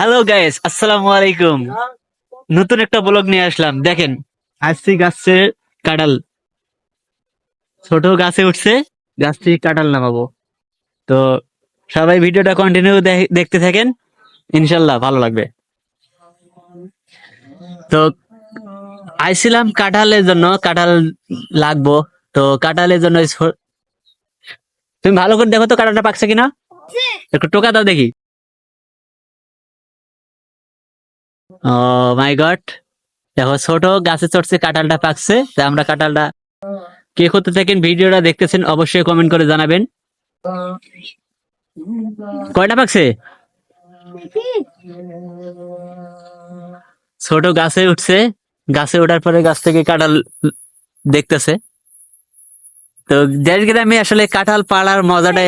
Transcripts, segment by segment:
Hello guys আসসালামু আলাইকুম নতুন একটা ব্লগ নিয়ে আসলাম। দেখেন আসছি গাছে কাঁঠাল। ছোট গাছে উঠছে গাছ থেকে কাঁঠাল নামাবো। তো সবাই ভিডিওটা কন্টিনিউ দেখতে থাকেন। ইনশাল্লাহ ভালো লাগবে। তো আইছিলাম কাঁঠালের জন্য কাঁঠাল লাগবো। তো কাঁঠালের জন্য তুমি ভালো করে দেখো তো কাঁঠালটা পাকছে কিনা? একটু টোকা দাও দেখি। Oh my God. দেখো, ছোট গাছে চড়ছে, কাঁঠালটা পাকছে। তা আমরা কাঁঠালটা কে করতে থাকেন, ভিডিওটা দেখতেছেন, অবশ্যই কমেন্ট করে জানাবেন। কয়টা পাকছে? ছোট গাছে উঠছে। গাছে ওঠার পরে গাছ থেকে কাঁঠাল দেখতেছে। তো যাই আমি আসলে কাঁঠাল পাড়ার মজাটা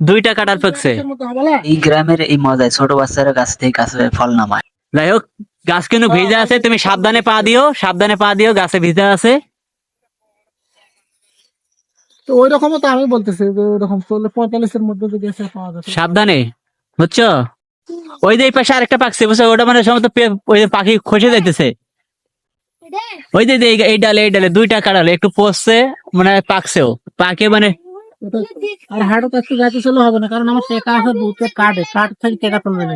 দুইটা কাঁঠাল পাকছে এই গ্রামের এই মজায় ছোট বাচ্চারা গাছ থেকে গাছে ফল নামায়। যাই হোক গাছ কিন্তু ভিজা আছে তুমি সাবধানে পা দিও সাবধানে পা দিও গাছে ভিজা আছে। তো ওই রকমও তো আমি বলতেছি যে ওই রকম চল্লিশ পঁয়তাল্লিশের মধ্যে যদি এসে পাওয়া যায়। সাবধানে বুঝছ? ওই যে এই পাশে আরেকটা পাকছে বুঝছ? ওটা মানে সমস্ত ওই যে পাখি খসে যাইতেছে। ওই যে এই- এই ডালে এই ডালে দুইটা কাটালে একটু পচছে মানে পাকছেও। পাকে মানে আর হাটও তো একটু যাইতে চলে হবে না কারণ আমার টেকা আছে বুথে কাটে কাট থেকে টেকা তুলবে না।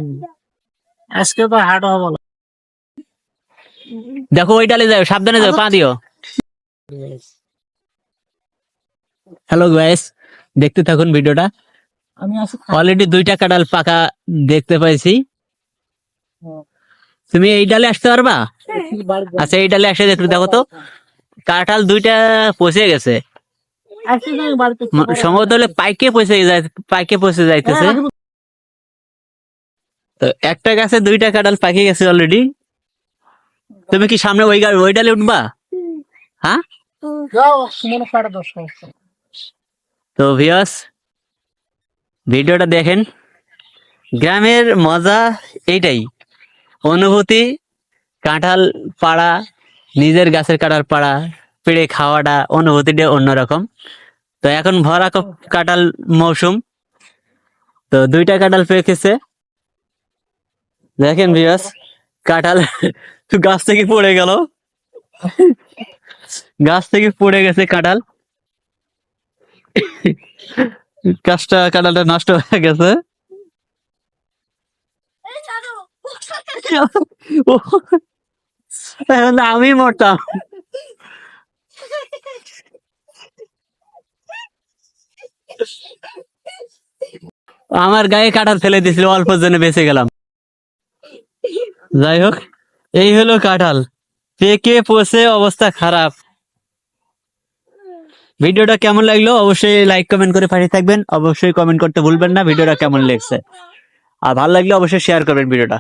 আজকে তো হাটও হবে না। দেখো ওই ডালে যাও সাবধানে যাও পা দিও। হ্যালো গাইস দেখতে থাকুন ভিডিওটা। আমি আছি অলরেডি দুইটা কাঁঠাল পাকা দেখতে পাইছি। তুমি এই ডালে আসতে পারবা? আচ্ছা এই ডালে আসে দেখো তো। কাঁঠাল দুইটা পচে গেছে। সম্ভবত হলে পাইকে পচে যায় পাইকে পচে যাইতেছে। তো একটা গাছে দুইটা কাঁঠাল পাকে গেছে অলরেডি তুমি কি সামনে ওই ওই ডালে উঠবা? হ্যাঁ। তো ভিয়াস ভিডিওটা দেখেন। গ্রামের মজা এইটাই। অনুভূতি কাঁঠাল পাড়া নিজের গাছের কাঁঠাল পাড়া। পেড়ে খাওয়াটা অনুভূতিটা অন্যরকম। তো এখন ভরা কাঁঠাল মৌসুম। তো দুইটা কাঁঠাল পেকেছে দেখেন ভিয়াস কাঁঠাল গাছ থেকে পড়ে গেল। গাছ থেকে পড়ে গেছে কাঁঠাল। গাছটা কাঁঠালটা নষ্ট হয়ে গেছে। এখন তো আমি মরতাম। আমার গায়ে কাঁঠাল ফেলে দিয়েছিল অল্প জন্য বেঁচে গেলাম। যাই হোক, এই হলো কাঁঠাল। পেকে পচে অবস্থা খারাপ? ভিডিওটা কেমন লাগল অবশ্যই লাইক কমেন্ট করে পাঠিয়ে থাকবেন। অবশ্যই কমেন্ট করতে ভুলবেন না, ভিডিওটা কেমন লেগেছে। আর ভালো লাগলে অবশ্যই শেয়ার করবেন ভিডিওটা।